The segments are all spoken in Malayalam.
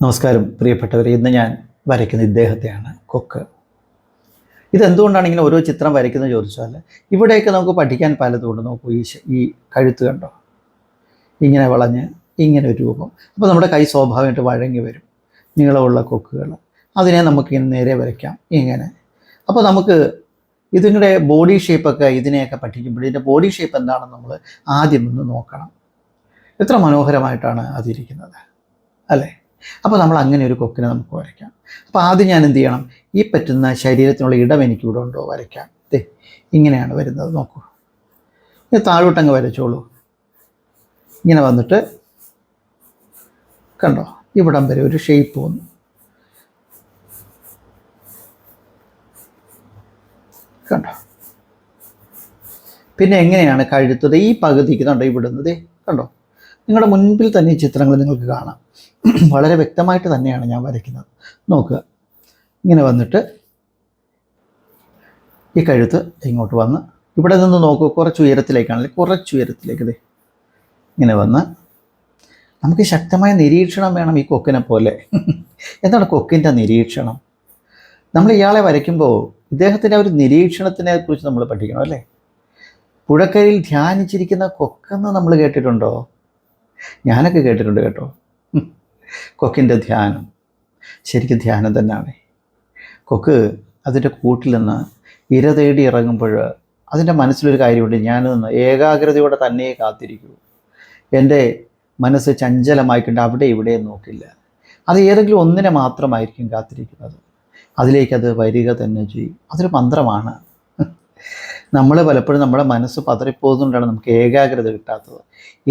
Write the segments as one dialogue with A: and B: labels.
A: നമസ്കാരം പ്രിയപ്പെട്ടവരെ. ഇന്ന് ഞാൻ വരയ്ക്കുന്ന ഇദ്ദേഹത്തെയാണ് കൊക്ക്. ഇതെന്തുകൊണ്ടാണ് ഇങ്ങനെ ഓരോ ചിത്രം വരയ്ക്കുന്നത് ചോദിച്ചാൽ ഇവിടെയൊക്കെ നമുക്ക് പഠിക്കാൻ പലതുകൊണ്ട് നോക്കൂ ഈ ഈ കഴുത്ത് കണ്ടോ? ഇങ്ങനെ വളഞ്ഞ് ഇങ്ങനെ ഒരു രൂപം. അപ്പോൾ നമ്മുടെ കൈ സ്വാഭാവികമായിട്ട് വഴങ്ങി വരും നീളമുള്ള കൊക്കുകൾ അതിനെ നമുക്ക് ഇങ്ങനെ നേരെ വരയ്ക്കാം ഇങ്ങനെ. അപ്പോൾ നമുക്ക് ഇതിങ്ങളുടെ ബോഡി ഷേപ്പൊക്കെ ഇതിനെയൊക്കെ പഠിക്കുമ്പോൾ ഇതിന്റെ ബോഡി ഷേപ്പ് എന്താണെന്ന് നമ്മൾ ആദ്യം ഒന്ന് നോക്കണം. എത്ര മനോഹരമായിട്ടാണ് അതിരിക്കുന്നത് അല്ലേ? അപ്പോൾ നമ്മൾ അങ്ങനെ ഒരു കൊക്കിനെ നമുക്ക് വരയ്ക്കാം. അപ്പോൾ ആദ്യം ഞാൻ എന്ത് ചെയ്യണം? ഈ പറ്റുന്ന ശരീരത്തിനുള്ള ഇടം എനിക്ക് ഇവിടെ ഉണ്ടോ വരയ്ക്കാം. ദേ ഇങ്ങനെയാണ് വരുന്നത് നോക്കൂ. ഇത് താഴോട്ടങ്ങ് വരച്ചോളൂ. ഇങ്ങനെ വന്നിട്ട് കണ്ടോ ഇവിടം വരെ ഒരു ഷേപ്പ് വന്നു. കണ്ടോ? പിന്നെ എങ്ങനെയാണ് കഴുത്തത് ഈ പകുതിക്ക് കണ്ടോ ഇവിടുന്നത് കണ്ടോ? നിങ്ങളുടെ മുൻപിൽ തന്നെ ഈ ചിത്രങ്ങൾ നിങ്ങൾക്ക് കാണാം. വളരെ വ്യക്തമായിട്ട് തന്നെയാണ് ഞാൻ വരയ്ക്കുന്നത്. നോക്കുക. ഇങ്ങനെ വന്നിട്ട് ഈ കഴുത്ത് ഇങ്ങോട്ട് വന്ന് ഇവിടെ നിന്ന് നോക്കുക കുറച്ച് ഉയരത്തിലേക്കാണല്ലേ? കുറച്ച് ഉയരത്തിലേക്ക് അതെ ഇങ്ങനെ വന്ന് നമുക്ക് ശക്തമായ നിരീക്ഷണം വേണം ഈ കൊക്കിനെ പോലെ. എന്താണ് കൊക്കിന്റെ നിരീക്ഷണം? നമ്മൾ ഇയാളെ വരയ്ക്കുമ്പോൾ ഇദ്ദേഹത്തിന്റെ ഒരു നിരീക്ഷണത്തിനെ കുറിച്ച് നമ്മൾ പഠിക്കണം അല്ലേ? പുഴക്കരയിൽ ധ്യാനിച്ചിരിക്കുന്ന കൊക്കെന്ന് നമ്മൾ കേട്ടിട്ടുണ്ടോ? ഞാനൊക്കെ കേട്ടിട്ടുണ്ട് കേട്ടോ. കൊക്കിന്റെ ധ്യാനം. ശരിക്കും ധ്യാനം തന്നെയാണ് കൊക്ക് അതിന്റെ കൂട്ടിൽ നിന്ന് ഇര തേടി ഇറങ്ങുമ്പോൾ അതിന്റെ മനസ്സിലൊരു കാര്യമുണ്ട്. ഞാൻ നിന്ന് ഏകാഗ്രതയോടെ തന്നെ കാത്തിരിക്കൂ. എന്റെ മനസ്സ് ചഞ്ചലമായിക്കൊണ്ട് അവിടെ ഇവിടെ നോക്കില്ല. അത് ഏതെങ്കിലും ഒന്നിനെ മാത്രമായിരിക്കും കാത്തിരിക്കുന്നത്. അതിലേക്കത് വരിക തന്നെ ചെയ്യും. അതൊരു മന്ത്രമാണ്. നമ്മൾ പലപ്പോഴും നമ്മുടെ മനസ്സ് പതറിപ്പോകുന്നതുകൊണ്ടാണ് നമുക്ക് ഏകാഗ്രത കിട്ടാത്തത്.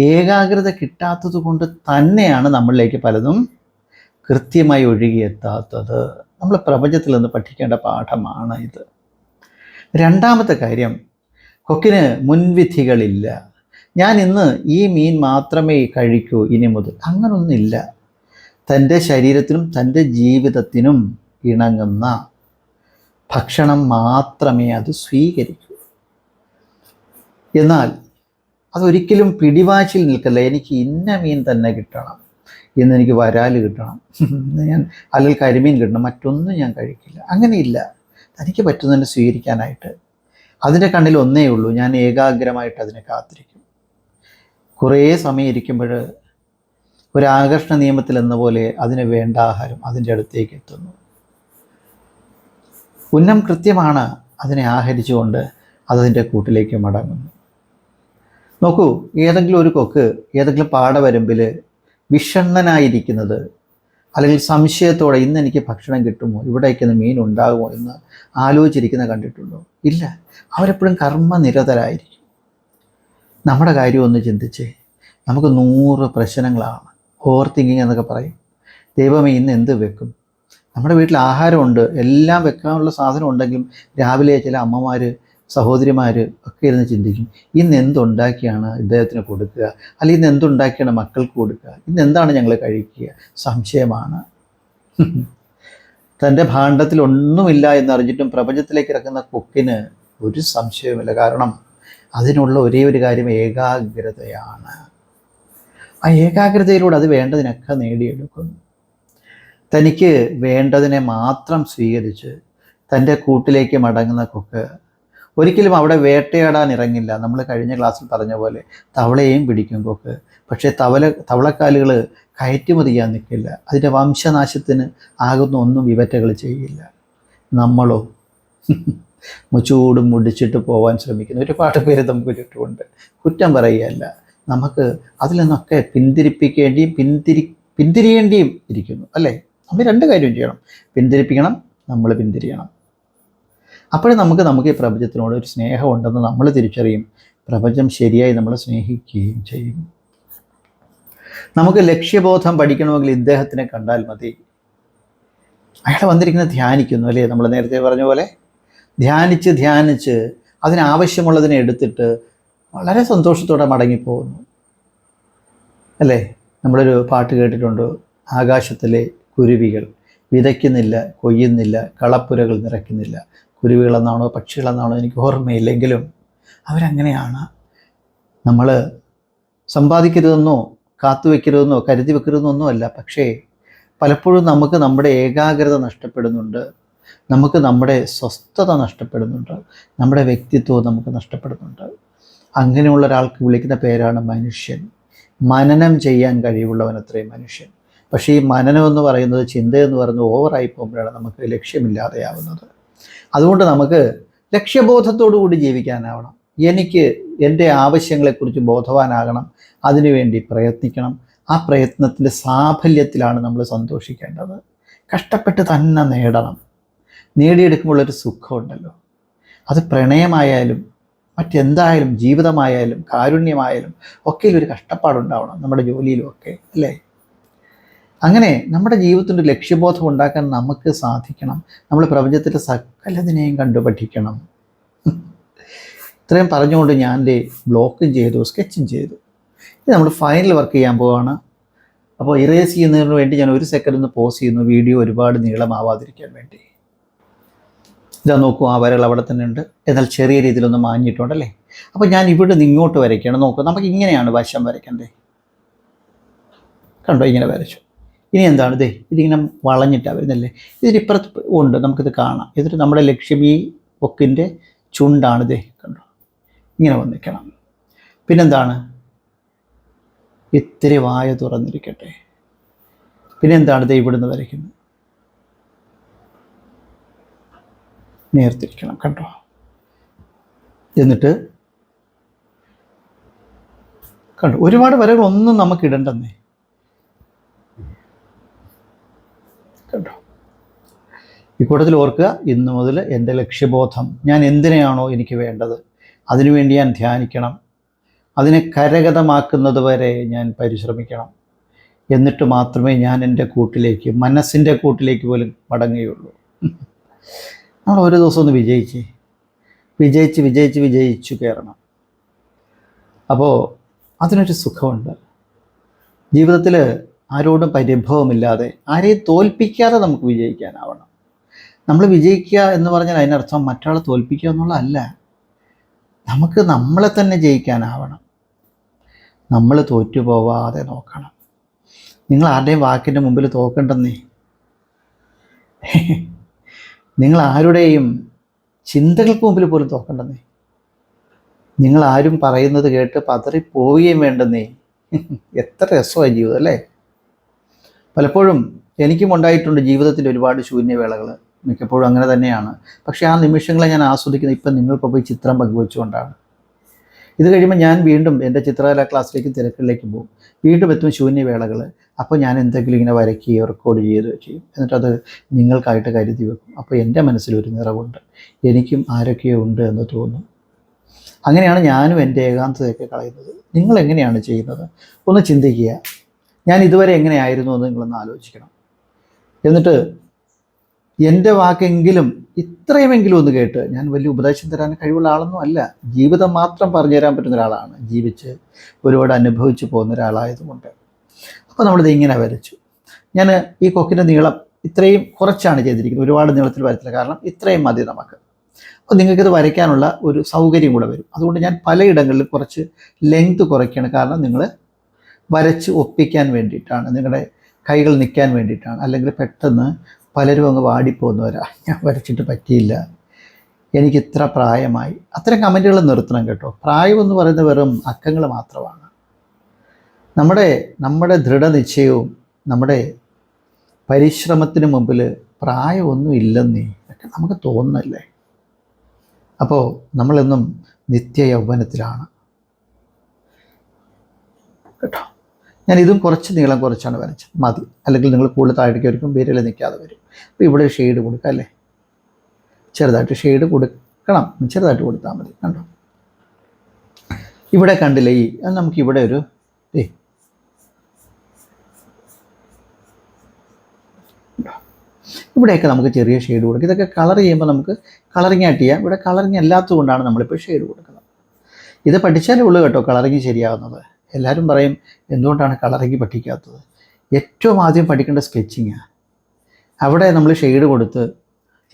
A: ഏകാഗ്രത കിട്ടാത്തത് കൊണ്ട് തന്നെയാണ് നമ്മളിലേക്ക് പലതും കൃത്യമായി ഒഴുകിയെത്താത്തത്. നമ്മൾ പ്രപഞ്ചത്തിൽ നിന്ന് പഠിക്കേണ്ട പാഠമാണ് ഇത്. രണ്ടാമത്തെ കാര്യം കൊക്കിന് മുൻവിധികളില്ല. ഞാൻ ഇന്ന് ഈ മീൻ മാത്രമേ കഴിക്കൂ ഇനി മുതൽ. അങ്ങനൊന്നുമില്ല. തന്റെ ശരീരത്തിനും തന്റെ ജീവിതത്തിനും ഇണങ്ങുന്ന ഭക്ഷണം മാത്രമേ അത് സ്വീകരിക്കൂ. എന്നാൽ അതൊരിക്കലും പിടിവാച്ചിൽ നിൽക്കല്ല. എനിക്ക് ഇന്ന മീൻ തന്നെ കിട്ടണം. ഇന്ന് എനിക്ക് വരാൽ കിട്ടണം. ഞാൻ അല്ലെങ്കിൽ കരിമീൻ കിട്ടണം. മറ്റൊന്നും ഞാൻ കഴിക്കില്ല. അങ്ങനെയില്ല. തനിക്ക് പറ്റുന്നതിനെ സ്വീകരിക്കാനായിട്ട്. അതിന്റെ കണ്ണിൽ ഒന്നേ ഉള്ളൂ. ഞാൻ ഏകാഗ്രമായിട്ട് അതിനെ കാത്തിരിക്കും. കുറേ സമയം ഇരിക്കുമ്പോൾ ഒരു ആകർഷണ നിയമത്തിൽ എന്ന പോലെ അതിന് വേണ്ട ആഹാരം അതിന്റെ അടുത്തേക്ക് എത്തുന്നു. ഉന്നം കൃത്യമാണ് അതിനെ ആഹരിച്ചുകൊണ്ട് അതതിന്റെ കൂട്ടിലേക്ക് മടങ്ങുന്നു. നോക്കൂ ഏതെങ്കിലും ഒരു കൊക്ക് ഏതെങ്കിലും പാടവരമ്പിൽ വിഷണ്ണനായിരിക്കുന്നത് അല്ലെങ്കിൽ സംശയത്തോടെ ഇന്ന് എനിക്ക് ഭക്ഷണം കിട്ടുമോ ഇവിടേക്ക് മീൻ ഉണ്ടാകുമോ എന്ന് ആലോചിച്ചിരിക്കുന്ന കണ്ടിട്ടുണ്ടോ? ഇല്ല. അവരെപ്പോഴും കർമ്മനിരതരായിരിക്കും. നമ്മുടെ കാര്യം ഒന്ന് ചിന്തിച്ചേ. നമുക്ക് നൂറ് പ്രശ്നങ്ങളാണ്. ഓവർ തിങ്കിങ് എന്നൊക്കെ പറയും. ദൈവമേ ഇന്ന് എന്ത് വെക്കും? നമ്മുടെ വീട്ടിൽ ആഹാരമുണ്ട്. എല്ലാം വെക്കാനുള്ള സാധനം ഉണ്ടെങ്കിലും രാവിലെ ചില അമ്മമാർ സഹോദരിമാർ ഒക്കെ ഇരുന്ന് ചിന്തിക്കും ഇന്ന് എന്തുണ്ടാക്കിയാണ് ഇദ്ദേഹത്തിന് കൊടുക്കുക? അല്ലെങ്കിൽ ഇന്ന് എന്തുണ്ടാക്കിയാണ് മക്കൾക്ക് കൊടുക്കുക? ഇന്ന് എന്താണ് ഞങ്ങൾ കഴിക്കുക? സംശയമാണ്. തന്റെ ഭാണ്ഡത്തിൽ ഒന്നുമില്ല എന്നറിഞ്ഞിട്ടും പ്രപഞ്ചത്തിലേക്ക് ഇറക്കുന്ന കൊക്കിന് ഒരു സംശയവുമില്ല. കാരണം അതിനുള്ള ഒരേ ഒരു കാര്യം ഏകാഗ്രതയാണ്. ആ ഏകാഗ്രതയിലൂടെ അത് വേണ്ടതിനൊക്കെ നേടിയെടുക്കുന്നു. തനിക്ക് വേണ്ടതിനെ മാത്രം സ്വീകരിച്ച് തന്റെ കൂട്ടിലേക്ക് മടങ്ങുന്ന കൊക്ക് ഒരിക്കലും അവിടെ വേട്ടയാടാൻ ഇറങ്ങില്ല. നമ്മൾ കഴിഞ്ഞ ക്ലാസ്സിൽ പറഞ്ഞ പോലെ തവളയെയും പിടിക്കും കൊക്ക്. പക്ഷേ തവല തവളക്കാലുകൾ കയറ്റുമതി ചെയ്യാൻ നിൽക്കില്ല. അതിന്റെ വംശനാശത്തിന് ആകുന്ന ഒന്നും വിവറ്റകൾ ചെയ്യില്ല. നമ്മളോ? മുച്ചൂടും മുടിച്ചിട്ട് പോകാൻ ശ്രമിക്കുന്നു. ഒരുപാട് പേര് നമുക്ക് ചുറ്റുമുണ്ട്. കുറ്റം പറയുകയല്ല. നമുക്ക് അതിൽ നിന്നൊക്കെ പിന്തിരിപ്പിക്കേണ്ടിയും പിന്തിരി പിന്തിരിയേണ്ടിയും ഇരിക്കുന്നു. അല്ലേ? നമ്മൾ രണ്ട് കാര്യം ചെയ്യണം. പിന്തിരിപ്പിക്കണം നമ്മൾ പിന്തിരിയണം. അപ്പോഴേ നമുക്ക് നമുക്ക് ഈ പ്രപഞ്ചത്തിനോട് ഒരു സ്നേഹമുണ്ടെന്ന് നമ്മൾ തിരിച്ചറിയും. പ്രപഞ്ചം ശരിയായി നമ്മളെ സ്നേഹിക്കുകയും ചെയ്യും. നമുക്ക് ലക്ഷ്യബോധം പഠിക്കണമെങ്കിൽ ഇദ്ദേഹത്തിനെ കണ്ടാൽ മതി. അയാൾ വന്നിരിക്കുന്നത് ധ്യാനിക്കുന്നു അല്ലേ? നമ്മൾ നേരത്തെ പറഞ്ഞ പോലെ ധ്യാനിച്ച് ധ്യാനിച്ച് അതിനാവശ്യമുള്ളതിനെ എടുത്തിട്ട് വളരെ സന്തോഷത്തോടെ മടങ്ങിപ്പോകുന്നു. അല്ലേ? നമ്മളൊരു പാട്ട് കേട്ടിട്ടുണ്ട്. ആകാശത്തിലെ കുരുവികൾ വിതയ്ക്കുന്നില്ല കൊയ്യുന്നില്ല കളപ്പുരകൾ നിറയ്ക്കുന്നില്ല. കുരുവികളെന്നാണോ പക്ഷികളെന്നാണോ എനിക്ക് ഓർമ്മയില്ലെങ്കിലും അവരങ്ങനെയാണ്. നമ്മൾ സമ്പാദിക്കരുതെന്നോ കാത്തു വെക്കരുതെന്നോ കരുതി വെക്കരുതെന്നോ അല്ല. പക്ഷേ പലപ്പോഴും നമുക്ക് നമ്മുടെ ഏകാഗ്രത നഷ്ടപ്പെടുന്നുണ്ട്. നമുക്ക് നമ്മുടെ സ്വസ്ഥത നഷ്ടപ്പെടുന്നുണ്ട്. നമ്മുടെ വ്യക്തിത്വം നമുക്ക് നഷ്ടപ്പെടുന്നുണ്ട്. അങ്ങനെയുള്ള ഒരാൾക്ക് വിളിക്കുന്ന പേരാണ് മനുഷ്യൻ. മനനം ചെയ്യാൻ കഴിവുള്ളവൻ അത്രയും മനുഷ്യൻ. പക്ഷേ ഈ മനനം എന്ന് പറയുന്നത് ചിന്തയെന്ന് പറയുന്നത് ഓവറായി പോകുമ്പോഴാണ് നമുക്ക് ലക്ഷ്യമില്ലാതെയാവുന്നത്. അതുകൊണ്ട് നമുക്ക് ലക്ഷ്യബോധത്തോടുകൂടി ജീവിക്കാനാവണം. എനിക്ക് എന്റെ ആവശ്യങ്ങളെക്കുറിച്ച് ബോധവാനാകണം. അതിനുവേണ്ടി പ്രയത്നിക്കണം. ആ പ്രയത്നത്തിന്റെ സാഫല്യത്തിലാണ് നമ്മൾ സന്തോഷിക്കേണ്ടത്. കഷ്ടപ്പെട്ട് തന്നെ നേടണം. നേടിയെടുക്കുമ്പോഴൊരു സുഖമുണ്ടല്ലോ. അത് പ്രണയമായാലും മറ്റെന്തായാലും ജീവിതമായാലും കാരുണ്യമായാലും ഒക്കെ ഒരു കഷ്ടപ്പാടുണ്ടാവണം നമ്മുടെ ജോലിയിലും ഒക്കെ അല്ലേ? അങ്ങനെ നമ്മുടെ ജീവിതത്തിന്റെ ലക്ഷ്യബോധം ഉണ്ടാക്കാൻ നമുക്ക് സാധിക്കണം. നമ്മൾ പ്രപഞ്ചത്തിലെ സകലതിനെയും കണ്ടു പഠിക്കണം ഇത്രയും പറഞ്ഞുകൊണ്ട് ഞാൻ എന്റെ ബ്ലോക്കും ചെയ്തു സ്കെച്ചും ചെയ്തു. ഇത് നമ്മൾ ഫൈനൽ വർക്ക് ചെയ്യാൻ പോവാണ്. അപ്പോൾ ഇറേസ് ചെയ്യുന്നതിന് വേണ്ടി ഞാൻ ഒരു സെക്കൻഡ് ഒന്ന് പോസ് ചെയ്യുന്നു. വീഡിയോ ഒരുപാട് നീളമാവാതിരിക്കാൻ വേണ്ടി. ഇതാ നോക്കൂ ആ വരകൾ അവിടെ തന്നെ ഉണ്ട്. എന്നാൽ ചെറിയ രീതിയിലൊന്ന് മാഞ്ഞിട്ടുണ്ടല്ലേ അപ്പോൾ ഞാൻ ഇവിടെ നിന്ന് ഇങ്ങോട്ട് വരയ്ക്കുകയാണ് നോക്കൂ നമുക്ക് ഇങ്ങനെയാണ് വശം വരയ്ക്കണ്ടേ കണ്ടോ ഇങ്ങനെ വരച്ചു. ഇനി എന്താണ്? ഇതേ ഇതിങ്ങനെ വളഞ്ഞിട്ടാണ് വരുന്നല്ലേ? ഇതിനിപ്പുറത്ത് ഉണ്ട് നമുക്കിത് കാണാം. എന്നിട്ട് നമ്മുടെ ലക്ഷ്യം ഈ ഒക്കിന്റെ ചുണ്ടാണ് ഇതേ കണ്ടോ? ഇങ്ങനെ വന്നിരിക്കണം. പിന്നെന്താണ്? ഇത്തിരി വായ തുറന്നിരിക്കട്ടെ. പിന്നെന്താണ് ഇത് ഇവിടുന്ന് വരയ്ക്കുന്നത്? നേർത്തിരിക്കണം കണ്ടോ? എന്നിട്ട് കണ്ടു ഒരുപാട് വരകളൊന്നും നമുക്ക് ഇടണ്ടെന്നേ കണ്ടോ ഈ കൂട്ടത്തിൽ ഓർക്കുക ഇന്നു മുതൽ എന്റെ ലക്ഷ്യബോധം ഞാൻ എന്തിനെയാണോ എനിക്ക് വേണ്ടത് അതിനുവേണ്ടി ഞാൻ ധ്യാനിക്കണം അതിനെ കരഗതമാക്കുന്നത് വരെ ഞാൻ പരിശ്രമിക്കണം. എന്നിട്ട് മാത്രമേ ഞാൻ എന്റെ കൂട്ടിലേക്ക് മനസ്സിന്റെ കൂട്ടിലേക്ക് പോലും മടങ്ങുകയുള്ളൂ. നമ്മൾ ഒരു ദിവസം ഒന്ന് വിജയിച്ച് വിജയിച്ച് വിജയിച്ച് വിജയിച്ചു കയറണം. അപ്പോൾ അതിനൊരു സുഖമുണ്ട്. ജീവിതത്തിൽ ആരോടും പരിഭവമില്ലാതെ ആരെയും തോൽപ്പിക്കാതെ നമുക്ക് വിജയിക്കാനാവണം. നമ്മൾ വിജയിക്കുക എന്ന് പറഞ്ഞാൽ അതിനർത്ഥം മറ്റൊരാളെ തോൽപ്പിക്കുക എന്നുള്ളതല്ല. നമുക്ക് നമ്മളെ തന്നെ ജയിക്കാനാവണം. നമ്മൾ തോറ്റു പോവാതെ നോക്കണം. നിങ്ങൾ ആരുടെയും വാക്കിന്റെ മുമ്പിൽ തോക്കണ്ടെന്നേ നിങ്ങൾ ആരുടെയും ചിന്തകൾക്ക് മുമ്പിൽ പോലും തോക്കണ്ടെന്നേ നിങ്ങൾ ആരും പറയുന്നത് കേട്ട് പതറിപ്പോവുകയും വേണ്ടെന്നേ? എത്ര രസമായി ജീവിതം അല്ലേ? പലപ്പോഴും എനിക്കും ഉണ്ടായിട്ടുണ്ട് ജീവിതത്തിന്റെ ഒരുപാട് ശൂന്യവേളകൾ. മിക്കപ്പോഴും അങ്ങനെ തന്നെയാണ്. പക്ഷേ ആ നിമിഷങ്ങളെ ഞാൻ ആസ്വദിക്കുന്നത് ഇപ്പം നിങ്ങൾക്കൊപ്പം ഈ ചിത്രം പങ്കുവെച്ചുകൊണ്ടാണ്. ഇത് കഴിയുമ്പോൾ ഞാൻ വീണ്ടും എന്റെ ചിത്രകലാ ക്ലാസ്സിലേക്കും തിരക്കുകളിലേക്കും പോകും. വീണ്ടും എത്തും ശൂന്യവേളകൾ അപ്പോൾ ഞാൻ എന്തെങ്കിലും ഇങ്ങനെ വരയ്ക്കുകയോ റെക്കോർഡ് ചെയ്യുകയോ ചെയ്യും. എന്നിട്ടത് നിങ്ങൾക്കായിട്ട് കരുതി വെക്കും. അപ്പോൾ എന്റെ മനസ്സിലൊരു നിറവുണ്ട്. എനിക്കും ആരൊക്കെയോ ഉണ്ട് എന്ന് തോന്നും. അങ്ങനെയാണ് ഞാനും എന്റെ ഏകാന്തതയൊക്കെ കളയുന്നത്. നിങ്ങൾ എങ്ങനെയാണ് ചെയ്യുന്നത്? ഒന്ന് ചിന്തിക്കുക. ഞാൻ ഇതുവരെ എങ്ങനെയായിരുന്നു എന്ന് നിങ്ങളൊന്ന് ആലോചിക്കണം. എന്നിട്ട് എന്റെ വാക്കെങ്കിലും ഇത്രയുമെങ്കിലും ഒന്ന് കേട്ട് ഞാൻ വലിയ ഉപദേശം തരാൻ കഴിവുള്ള ആളൊന്നും അല്ല. ജീവിതം മാത്രം പറഞ്ഞു തരാൻ പറ്റുന്ന ഒരാളാണ്. ജീവിച്ച് ഒരുപാട് അനുഭവിച്ചു പോകുന്ന ഒരാളായതുകൊണ്ട്. അപ്പോൾ നമ്മളിത് ഇങ്ങനെ വരച്ചു. ഞാൻ ഈ കൊക്കിന്റെ നീളം ഇത്രയും കുറച്ചാണ് ചെയ്തിരിക്കുന്നത്. ഒരുപാട് നീളത്തിൽ വരത്തില്ല. കാരണം ഇത്രയും മതി നമുക്ക്. അപ്പോൾ നിങ്ങൾക്കിത് വരയ്ക്കാനുള്ള ഒരു സൗകര്യം കൂടെ വരും. അതുകൊണ്ട് ഞാൻ പലയിടങ്ങളിലും കുറച്ച് ലെങ്ത് കുറയ്ക്കുകയാണ്. കാരണം നിങ്ങൾ വരച്ച് ഒപ്പിക്കാൻ വേണ്ടിയിട്ടാണ്. നിങ്ങളുടെ കൈകൾ നിൽക്കാൻ വേണ്ടിയിട്ടാണ്. അല്ലെങ്കിൽ പെട്ടെന്ന് പലരും അങ്ങ് വാടിപ്പോകുന്നവരാ ഞാൻ വരച്ചിട്ട് പറ്റിയില്ല. എനിക്ക് ഇത്ര പ്രായമായി. അത്തരം കമന്റുകൾ നിർത്തണം കേട്ടോ. പ്രായമെന്ന് പറയുന്ന വെറും അക്കങ്ങൾ മാത്രമാണ്. നമ്മുടെ നമ്മുടെ ദൃഢനിശ്ചയവും നമ്മുടെ പരിശ്രമത്തിന് മുമ്പിൽ പ്രായമൊന്നും ഇല്ലെന്നേ. ഒക്കെ നമുക്ക് തോന്നുന്നല്ലേ അപ്പോൾ നമ്മളെന്നും നിത്യ യൗവനത്തിലാണ് കേട്ടോ? ഞാൻ ഇതും കുറച്ച് നീളം കുറച്ചാണ് വരച്ചത്. മതി. അല്ലെങ്കിൽ നിങ്ങൾ കൂടുതൽ താഴേക്ക് വരും വിരൽ നിൽക്കാതെ വരും. അപ്പോൾ ഇവിടെ ഷെയ്ഡ് കൊടുക്കാം അല്ലേ? ചെറുതായിട്ട് ഷെയ്ഡ് കൊടുക്കണം. ചെറുതായിട്ട് കൊടുത്താൽ മതി കണ്ടോ? ഇവിടെ കണ്ടില്ലേ ഈ നമുക്ക് ഇവിടെ ഒരു ഏ ഇവിടെയൊക്കെ നമുക്ക് ചെറിയ ഷെയ്ഡ് കൊടുക്കും. ഇതൊക്കെ കളർ ചെയ്യുമ്പോൾ നമുക്ക് കളറിങ് ആയിട്ട് ചെയ്യാം. ഇവിടെ കളറിങ് അല്ലാത്തത് കൊണ്ടാണ് നമ്മളിപ്പോൾ ഷെയ്ഡ് കൊടുക്കുന്നത്. ഇത് പഠിച്ചാലേ ഉള്ളൂ കേട്ടോ കളറിങ് ശരിയാവുന്നത്. എല്ലാവരും പറയും എന്തുകൊണ്ടാണ് കളറിങ് പഠിക്കാത്തത് ഏറ്റവും ആദ്യം പഠിക്കേണ്ട സ്കെച്ചിങ്ങാണ് അവിടെ നമ്മൾ ഷെയ്ഡ് കൊടുത്ത്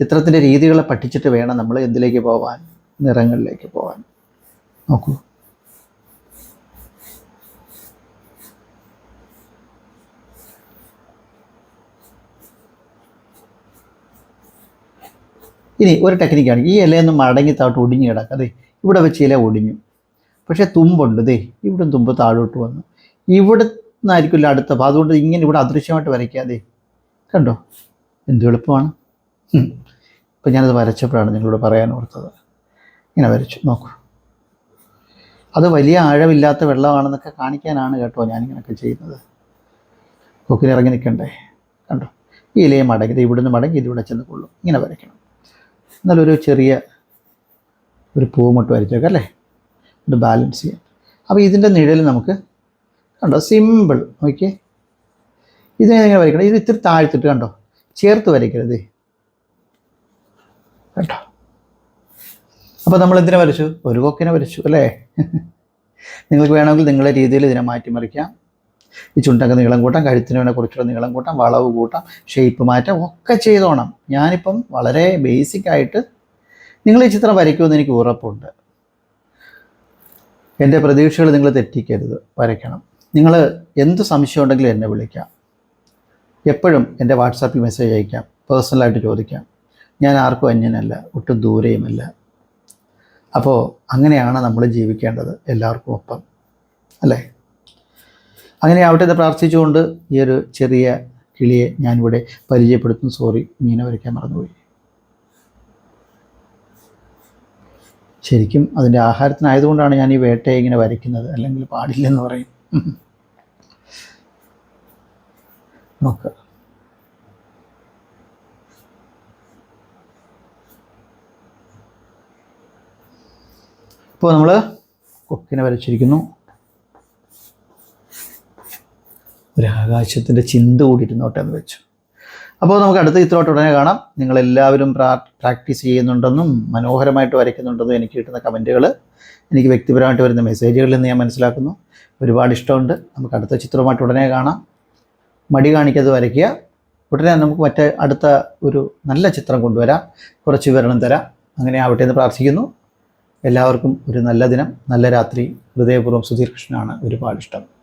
A: ചിത്രത്തിന്റെ രീതികളെ പഠിച്ചിട്ട് വേണം നമ്മൾ എന്തിലേക്ക് പോകാൻ നിറങ്ങളിലേക്ക് പോകാൻ നോക്കൂ. ഇനി ഒരു ടെക്നിക്കാണ് ഈ ഇലയൊന്നും മടങ്ങി താട്ട് ഒടിഞ്ഞു കിടക്കാം. അതെ ഇവിടെ വെച്ച് ഇല ഒടിഞ്ഞു. പക്ഷേ തുമ്പുണ്ട്. ദേ ഇവിടെ തുമ്പ് താഴോട്ട് വന്നു. ഇവിടെ നിന്നായിരിക്കില്ല അടുത്ത അതുകൊണ്ട് ഇങ്ങനെ ഇവിടെ അദൃശ്യമായിട്ട് വരയ്ക്കാതെ കണ്ടോ? എന്ത് എളുപ്പമാണ്. ഇപ്പം ഞാനത് വരച്ചപ്പോഴാണ് നിങ്ങളോട് പറയാൻ ഓർത്തത്. ഇങ്ങനെ വരച്ചു നോക്കൂ. അത് വലിയ ആഴമില്ലാത്ത വെള്ളമാണെന്നൊക്കെ കാണിക്കാനാണ് കേട്ടോ ഞാനിങ്ങനെയൊക്കെ ചെയ്യുന്നത്. കൊക്കിന് ഇറങ്ങി നിൽക്കണ്ടേ? കണ്ടോ? ഈ ഇലയെ മടങ്ങി ഇവിടുന്ന് മടങ്ങി ഇതിവിടെ ചെന്ന് കൊള്ളും. ഇങ്ങനെ വരയ്ക്കണം. എന്നാലൊരു ചെറിയ ഒരു പൂമുട്ട് വരച്ചേക്കാം അല്ലേ? ഇത് ബാലൻസ് ചെയ്യാം അപ്പോൾ ഇതിന്റെ നിഴൽ നമുക്ക് കണ്ടോ? സിമ്പിൾ ഓക്കെ ഇതിനെ വരയ്ക്കണം? ഇത് ഇത്തിരി താഴ്ത്തിട്ട് കണ്ടോ? ചേർത്ത് വരയ്ക്കരുത്. കേട്ടോ? അപ്പോൾ നമ്മൾ എന്തിനെ വരച്ചു? ഒരു കൊക്കിനെ വരച്ചു അല്ലേ? നിങ്ങൾക്ക് വേണമെങ്കിൽ നിങ്ങളുടെ രീതിയിൽ ഇതിനെ മാറ്റിമറിക്കാം ഈ ചുണ്ടൊക്കെ നീളം കൂട്ടാം കഴുത്തിന് വേണേൽ നീളം കൂട്ടാം വളവ് കൂട്ടാം ഷേപ്പ് മാറ്റാം ഒക്കെ ചെയ്തോണം. ഞാനിപ്പം വളരെ ബേസിക് ആയിട്ട് നിങ്ങൾ ഈ ചിത്രം വരയ്ക്കുമെന്ന് എനിക്ക് ഉറപ്പുണ്ട്. എന്റെ പ്രതീക്ഷകൾ നിങ്ങൾ തെറ്റിക്കരുത്. വരയ്ക്കണം. നിങ്ങൾ എന്ത് സംശയം ഉണ്ടെങ്കിലും എന്നെ വിളിക്കാം. എപ്പോഴും എന്റെ വാട്സാപ്പിൽ മെസ്സേജ് അയക്കാം. പേഴ്സണലായിട്ട് ചോദിക്കാം. ഞാൻ ആർക്കും അന്യനല്ല ഒട്ടും ദൂരെയുമല്ല. അപ്പോൾ അങ്ങനെയാണ് നമ്മൾ ജീവിക്കേണ്ടത് എല്ലാവർക്കും ഒപ്പം. അല്ലേ? അങ്ങനെ ആവട്ടെ എന്ന് പ്രാർത്ഥിച്ചുകൊണ്ട് ഈ ഒരു ചെറിയ കിളിയെ ഞാനിവിടെ പരിചയപ്പെടുത്തുന്നു. സോറി മീന വരയ്ക്കാൻ മറന്നുപോയി. ശരിക്കും അതിന്റെ ആഹാരത്തിനായതുകൊണ്ടാണ് ഞാൻ ഈ വേട്ടയെ ഇങ്ങനെ വരയ്ക്കുന്നത്. അല്ലെങ്കിൽ പാടില്ലെന്ന് പറയും. നോക്കുക ഇപ്പോൾ നമ്മൾ കൊക്കിനെ വരച്ചിരിക്കുന്നു. ഒരു ആകാശത്തിന്റെ ചിന്ത കൂടിയിരുന്നോട്ടെ എന്ന് വെച്ചു. അപ്പോൾ നമുക്ക് അടുത്ത ചിത്രമായിട്ട് ഉടനെ കാണാം. നിങ്ങളെല്ലാവരും പ്രാ പ്രാക്ടീസ് ചെയ്യുന്നുണ്ടെന്നും മനോഹരമായിട്ട് വരയ്ക്കുന്നുണ്ടെന്നും എനിക്ക് കിട്ടുന്ന കമന്റുകൾ എനിക്ക് വ്യക്തിപരമായിട്ട് വരുന്ന മെസ്സേജുകളിൽ നിന്ന് ഞാൻ മനസ്സിലാക്കുന്നു. ഒരുപാട് ഇഷ്ടമുണ്ട്. നമുക്ക് അടുത്ത ചിത്രമായിട്ട് ഉടനെ കാണാം. മടി കാണിക്കാതെ വരയ്ക്കുക. ഉടനെ നമുക്ക് മറ്റേ അടുത്ത ഒരു നല്ല ചിത്രം കൊണ്ടുവരാം. കുറച്ച് വിവരണം തരാം. അങ്ങനെ ആവട്ടെ എന്ന് പ്രാർത്ഥിക്കുന്നു. എല്ലാവർക്കും ഒരു നല്ല ദിനം. നല്ല രാത്രി. ഹൃദയപൂർവം സുധീർ കൃഷ്ണനാണ് ഒരുപാട് ഇഷ്ടം.